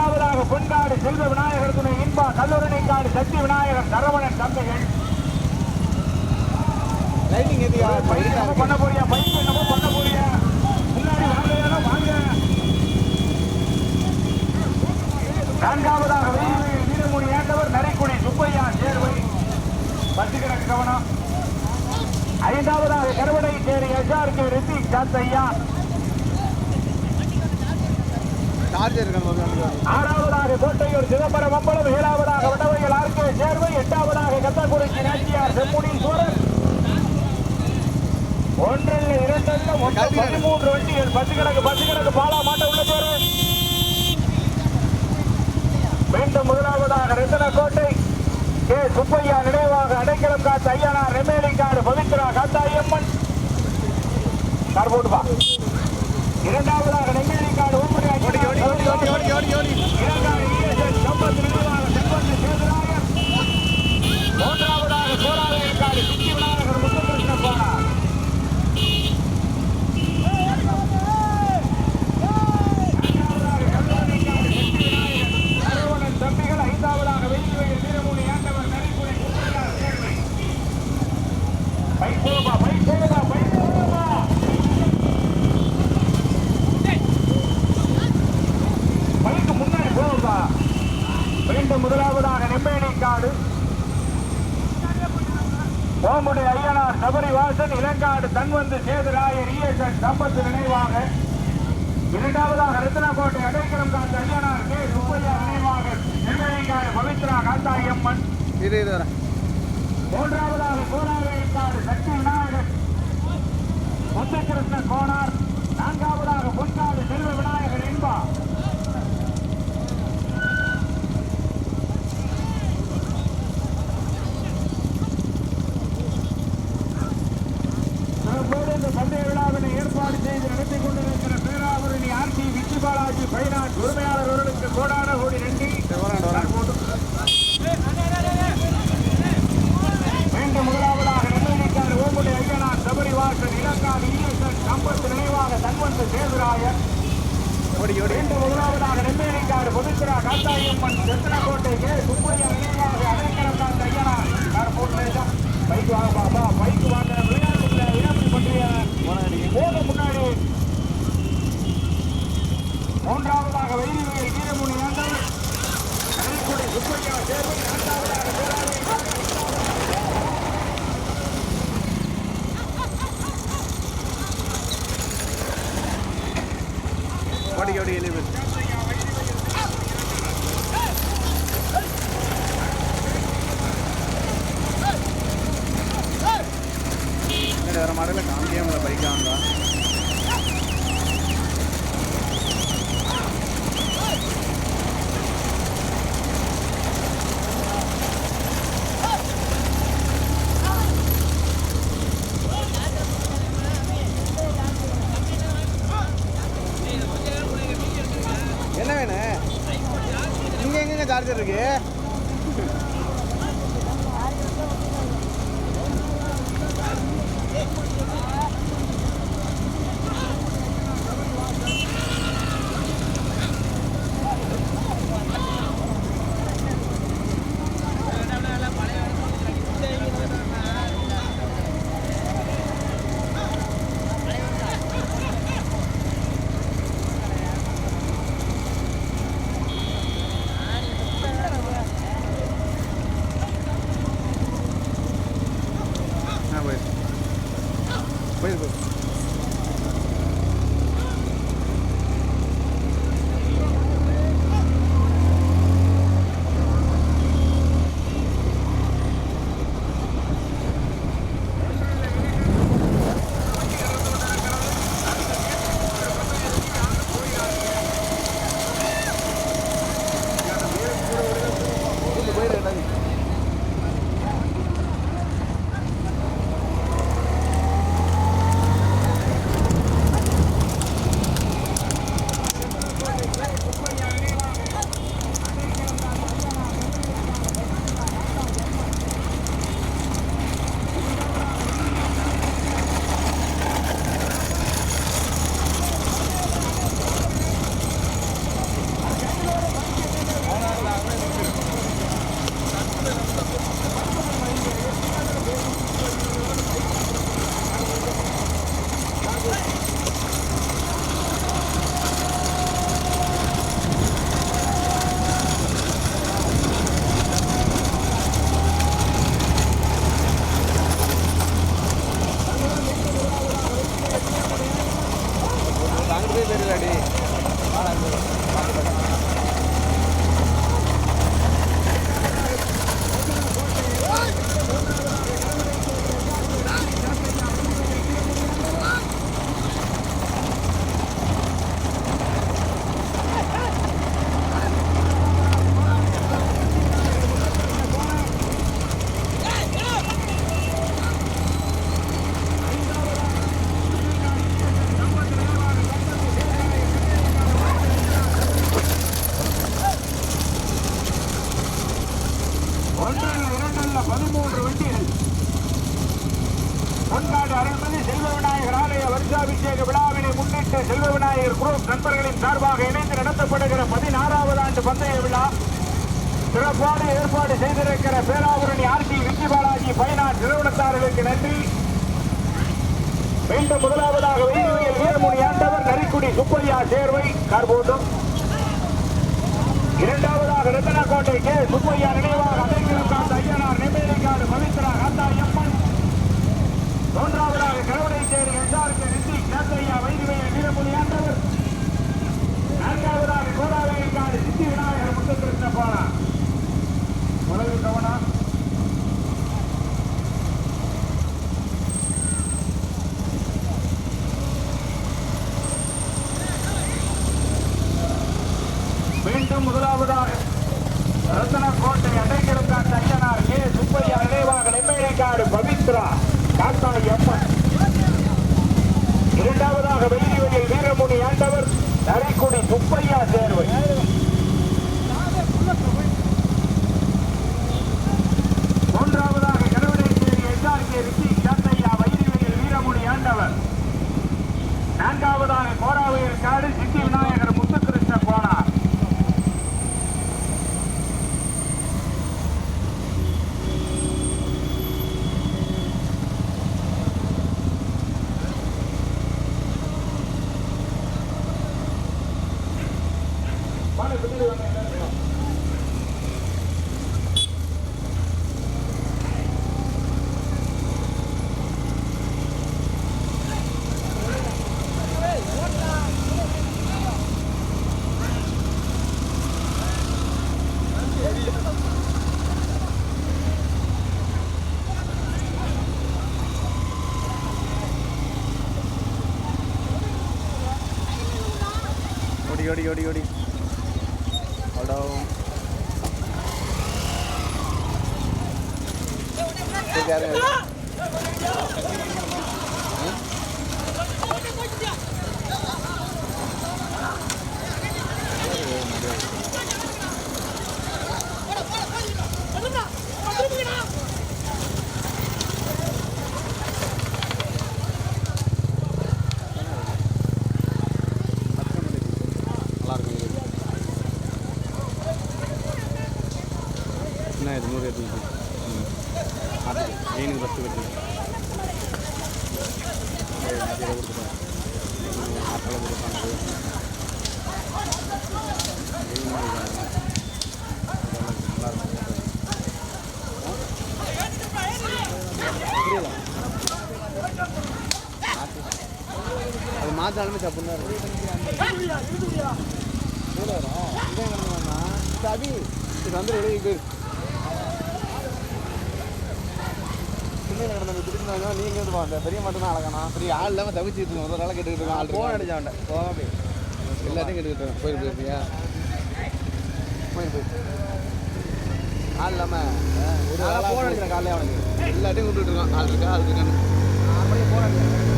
நான்காவதாக பொன்காடு செல்வ விநாயகர் துணை இன்பா கல்லூரணிக்காடு சக்தி விநாயகர் சரவணன் தம்பிகள் லைட்டிங் எதுக்கா பைக் என்னமோ பண்ண போறியா? பைக் என்னமோ பண்ண போறியா? முன்னாடி வாங்க வாங்க. நான்காவதாக ஆண்டவர் நரைக்குடி சுப்பையா சேர்வை. கவனம். ஐந்தாவதாக கருவடை சேரி எஸ்ஆர்கே ரித்திக் சாத்தையா ஆறாவதாக கோட்டையூர் சிதம்பரம் அம்பலம் ஏழாவதாக வடவையில் ஆர்கே சேர்வை எட்டாவதாக கத்தக்குறிச்சி நாச்சியார் செம்முனீஸ்வரர் ஒன்றல்ல இரண்டல்ல மொத்தம் பதிமூன்று வண்டிகள் பத்து கிழக்கு பத்து கிழக்கு பாலா மாட்ட உள்ள பேரு மீண்டும் முதலாவதாக ரத்தனக்கோட்டை. கே சுப்பையா நினைவாக அடைக்கலம் காத்த ஐயனார் ரெமேலிங்காடு பவித்ரா காத்தாயம்மன் கார் போட்டுப்பா இரண்டாவதாக நெம்மேலிங்காடு ஓடி மூன்றாவதாக சோழாலயக்காரர் கண்ணதாசன் இளங்காடு தன்வந்து சேதுராய ரியேசன் சம்பத்து நினைவாக. இரண்டாவதாக ரத்னக்கோட்டை அடைக்கலம் காத்த அய்யனார் கே சுப்பையா நினைவாக. எண்ணெய்காடு பவித்ரா காத்தா எம்மன் மூன்றாவதாக கோலாவேற்காடு சக்தி விநாயகர் முத்துகிருஷ்ணன் கோனார். சுப்பையா சேர்வை கார்போட்டும். இரண்டாவதாக ரத்தனக்கோட்டை கே. சுப்பையா நினைவாக அடைக்கிழக்காந்த ஐயனார் நெம்மேலிக்காடு பவித்ரா காந்தாய் எம்மன் மூன்றாவதாக கரவடை சேரி எஸ்ஆர்கே ரிஷி கேத்தையா வைதிவேல் வீரமுனி ஆண்டவர். நான்காவதாக கோடாவேலிக்காடு சித்தி விநாயகர் முத்துகிருஷ்ண பாலா. உலக கவனம். மீண்டும் முதலாவதாக ரத்தனக்கோட்டை அடைக்கிழக்காட்டு ஐயனார் கே. சுப்பையா நினைவாக நெம்மேலிக்காடு பவித்ரா காத்தாளி அம்மன். இரண்டாவதாக வெயிலிவெளியில் வீரமுனி ஆண்டவர் நரைக்குடி சுப்பையா சேர்வை மூன்றாவதாக கடவுளேச்சேரி எஸ்ஆர்கே ரிஷி காத்தையா வைரிவெளியில் வீரமுனி ஆண்டவர் நான்காவதாக கோராவையில் காடு சித்தி விநாயகர் முத்துகிருஷ்ண கோனார் வாங்க, பின்னாடி வாங்க, எல்லாரும் வாங்க. ஓடி ஓடி ஓடி ஓடி அவ்வளோ நல்லா இருக்கும் இது. என்ன இது நூறு எடுத்து மீனுக்கு ஃபஸ்ட்டு கட்டு கொடுத்துட்டேன் ஆப்பிள் கொடுத்தாங்க நல்லா இருக்கும் அது மாற்றினாலுமே தப்பு தான் சபி இது வந்து எழுதி போயிரு பின்னாடி நடந்த திரும்பினாங்க நீங்க இருந்து வா, பெரிய மட்டும் தான் அழகானா பெரிய ஆள் இல்லாமல் தவிச்சிட்டு இருக்கோம் ஒரு நாள் கேட்டுக்கிட்டு இருக்கோம் ஆள் ஃபோன் அடிச்சாண்ட போகாம எல்லாத்தையும் கேட்டுக்கிட்டு இருக்கோம் போயிட்டு போயிருப்பியா போயிட்டு போயிரு ஆள் இல்லாமல் ஒரு ஆள் ஃபோன் அடிக்கிறேன் காலையில் அவனுக்கு எல்லாத்தையும் கூப்பிட்டு இருக்கோம் ஆள் இருக்கா? ஆள் இருக்கான்னு. அப்படியே ஃபோன்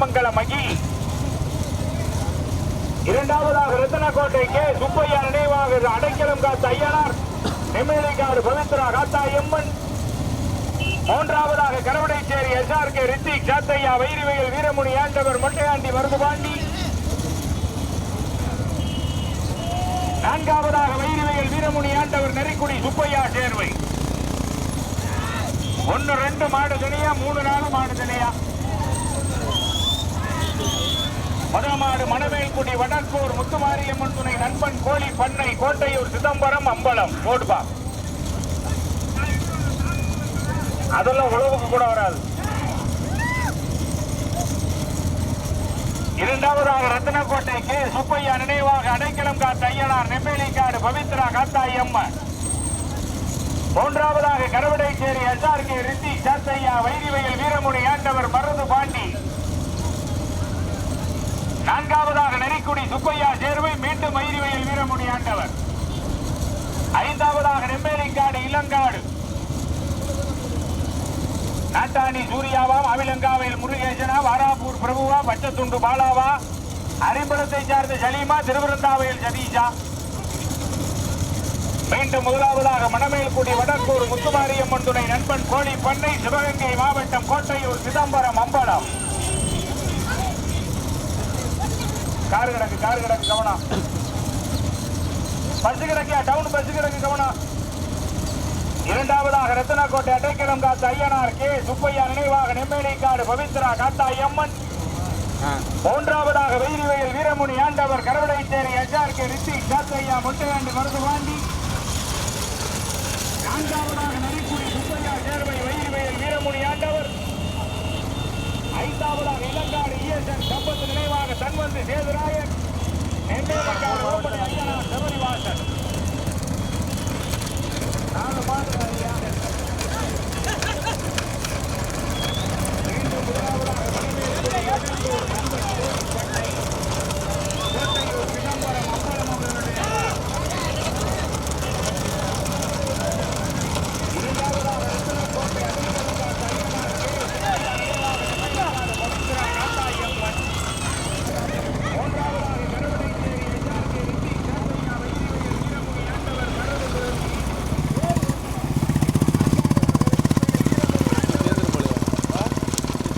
சூர்யா மகி இரண்டாவதாக ரத்தனக்கோட்டை கே. சுப்பையா நினைவாக அடைக்கலம் காத்த ஐயனார். நெம்மேலிக்காடு பவித்ரா காத்தா எம்மன் மூன்றாவதாக கரவடைச்சேரி எஸ்ஆர்கே ரித்திக் சாத்தையா வைரவியல் வீரமுனி ஆண்டவர் மொட்டையாண்டி மருதுபாண்டி. நான்காவதாக வைரவியல் வீரமுனி ஆண்டவர் நெறிக்குடி சுப்பையா சேர்வை. ஒன்னு ரெண்டு மாடு தனியா மூணு நாலு மாடு தனியா. முதல் மணமேல்குடி வடக்கூர் முத்துமாரியம்மன் துணை நண்பன் கோழி பண்ணை கோட்டையூர் சிதம்பரம் அம்பலம். ஓடுபா அதெல்லாம் உழவுக்கு கூட வராது. இரண்டாவதாக ரத்தனக்கோட்டைக்கு சுப்பையா நினைவாக அடைக்கலம் காத்த ஐயனார் நெம்மேலிக்காடு பவித்ரா காத்தாய் அம்மன் மூன்றாவதாக கரவடைச்சேரி எஸ்ஆர்கே ரித்தி சாத்தையா வைரிவயல் வீரமுனி ஆண்டவர் மருது பாண்டி. நான்காவதாக நெறிக்குடி சுப்பையா சேர்வை மீண்டும் மயிரிவையில் வீரமுடி ஆண்டவர். ஐந்தாவதாக நெம்மேலிக்காடு இளங்காடு நாட்டாணி சூர்யாவா அவிலங்காவையில் முருகேசனா வாராபூர் பிரபுவா பச்சத்துண்டு பாலாவா அரிம்பலத்தை சார்ந்த சலீமா திருவிருந்தாவையில் சதீஷா. மீண்டும் முதலாவதாக மணமேல்குடி வடக்கூர் முத்துமாரியம்மன் துணை நண்பன் கோழி பண்ணை சிவகங்கை மாவட்டம் கோட்டையூர் சிதம்பரம் அம்பலம். கார் கிடக்கு கார் கிடக்கு கவனம் பஸ் கிடக்கியா? டவுன் பஸ் கிடக்கு கவனம் இரண்டாவதாக ரத்தனக்கோட்டை அடைக்கலம் காத்த ஐயனார் கே. சுப்பையா நினைவாக நெம்மேலிக்காடு பவித்ரா காத்தாய் அம்மன் ஆ. மூன்றாவதாக வைரிவயல் வீரமுனி ஆண்டவர் கரவடைச்சேரி எச்ஆர் கே ரித்திக் சாத்தையா முட்டையாண்டி மருதுவாண்டி நான்காவதாக நரிக்குடி சுப்பையா சேர்வை வைரிவயல் வீரமுனி ஆண்டவர். ஐந்தாவதாக இளங்காடு இஎஸ்என் கண்வந்து நினைவாக தன்வந்து சேதுராயன் நெம்மேலிக்காடு ஓப்பனை ஐயனார் சபரிவாசன். நாலு மாதம் ஐயா மீண்டும் முதலாவதாக மணிமேல்குடி எதிர்த்தூர் நண்பன் கோவில் பண்ணை கோட்டையூர் சிதம்பரம் அம்பலம் அவர்களுடைய இரண்டாவதாக ரத்தினக்கோட்டை அடிக்கலுக்கா தையனார் கே. இரண்டாவதாக பவித்ரா காத்தாயம்மன். மூன்றாவதாக கருவடைச்சேரி எஸ்ஆர் கே. ரித்தி சாத்தையா வைத்தியர் வீரமுனி ஆண்டவர் மருது குருவி. சேர்ந்துரும் போலயா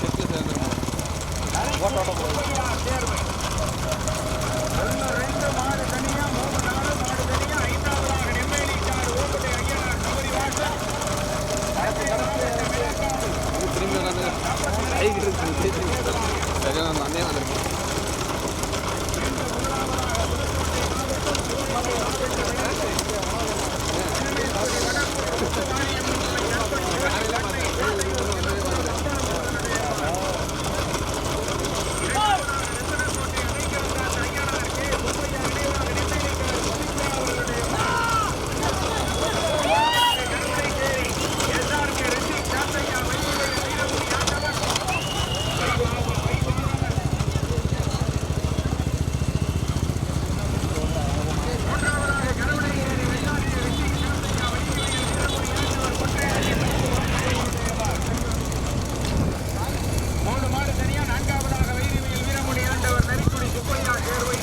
செட்டில் சேர்ந்துரும் ஓட்ட ஓட்ட போகுது சுப்பையா சேர்வை. ஒண்ணு, ரெண்டு மாடு தனியா, மூணு, நாலு மாடு தனியா, ஐந்தாவதாக நெம்மேலிக்காடு ஓட்டுடைய ஐயனார் சபரிவாசன். இது திரும்பி வந்து கைக்கு இருக்கு சரியான அந்த அண்ணே வந்திருக்கு மூணு மாடு தனியா நான்காவதாக வைரவியல் வீரமுனி ஆண்டவர் நரிக்குடி சுப்பையா சேர்வை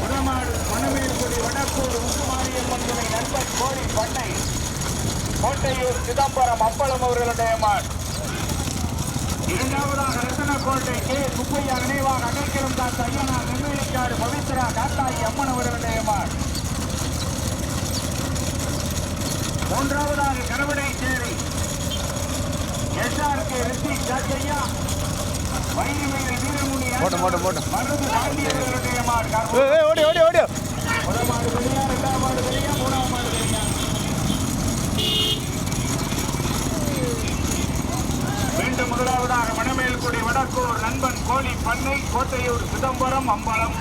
வடமாடு மணமேல்குடி வடக்கூர் முத்துமாரியம்மன் துணை நண்பன் கோழி பண்ணை கோட்டையூர் சிதம்பரம் அப்பளம் அவர்களுடைய மாடு இரண்டாவதாக ரத்தனக்கோட்டை கே சுப்பையா நினைவாக அடைக்கலம் தான் ஐயனார் நெல்வேலிக்காடு பவித்ரா காத்தாயி அம்மன் அவர்களுடைய மாடு மூன்றாவதாக கரவடை சேரி எஸ்ஆர்கே ரிஷி சாக்கையா வைரிமையில் வீரமுனி போட்டோம், போட்டோம், போட்டோம். மருது பாண்டியர்களுடைய மாடு ஓடி ஓடி ஓடி மீண்டும் முதலாவதாக மணமேல்குடி வடக்கூர் நண்பன் கோழி பண்ணை கோட்டையூர் சிதம்பரம் அம்பலம்.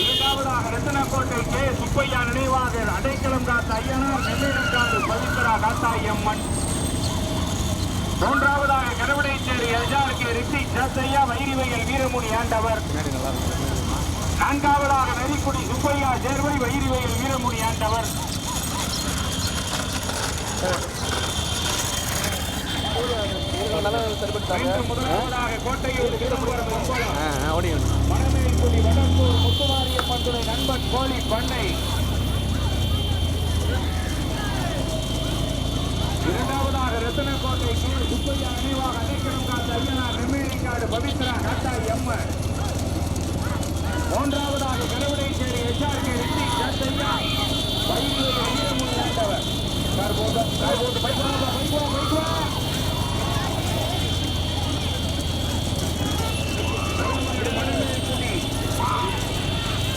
இரண்டாவதாக ரத்தனக்கோட்டை கே. சுப்பையா நினைவாக அடைக்கலம் காத்த ஐயனார் நெல்லிடங்காடு பவித்ரா காத்தாயம்மன். மூன்றாவதாக கருவடைச்சேரி எஜாருக்கு ரிஷி சேத்தையா வைரிவையில் வீரமுனி ஆண்டவர். பின்னாடி நல்லா இருக்கும் நான்காவதாக நரிக்குடி சுப்பையா சேர்வை வைரிவையில் வீரமுனி ஆண்டவர். முதலாவதாக ஓடி மணமேல்குடி வடக்கூர் முத்துமாரியம்மன் துணை நண்பன் கோழி பண்ணை. இரண்டாவதாக ரத்தனக்கோட்டை சுப்பையா நினைவாக அடைக்கலம் காத்த ஐயனார் நெம்மேலிக்காடு பவித்ரா காத்தாய் அம்மன் மூன்றாவதாக கருவடைச்சேரி எச்ஆர்கே ரெட்டி சாத்தையா வைகுந்த வீரமுனி ஆண்டவர் கார் போட்டு கார் போட்டு வா வா வா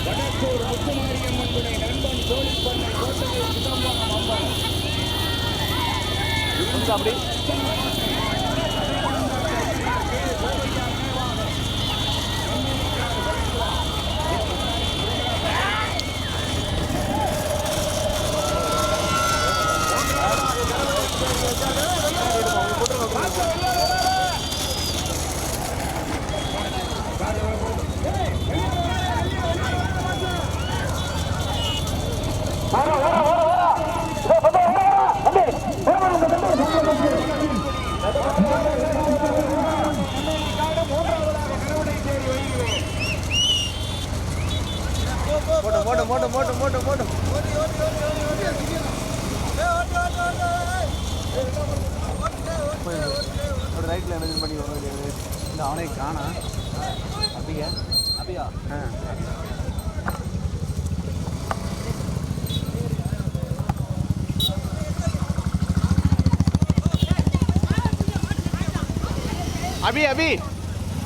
வடக்கூர் முத்துமாரியம்மன் துணை நண்பன் கோழிப்பண்ணை கோட்டையூர் சிதம்பரம் அம்மன் அப்படி போட்டு போட்டு போட்டு போட்டு ஒரு ரைட்டில் என்ன பண்ணி வர வேண்டியது இந்த அவனை காணா. அப்படியா? அப்படியா? ஆ. அபி அபி.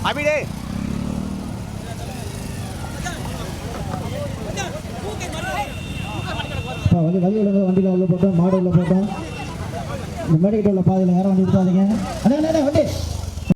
அபி டே வந்து வழி உள்ள வண்டியில் உள்ள போட்டோம் மாடு உள்ள போட்டோம். இந்த மேடைக்கிட்ட உள்ள பாதையில் யாரும் வண்டி எடுத்தாதீங்க அண்ணா அண்ணா வண்டி.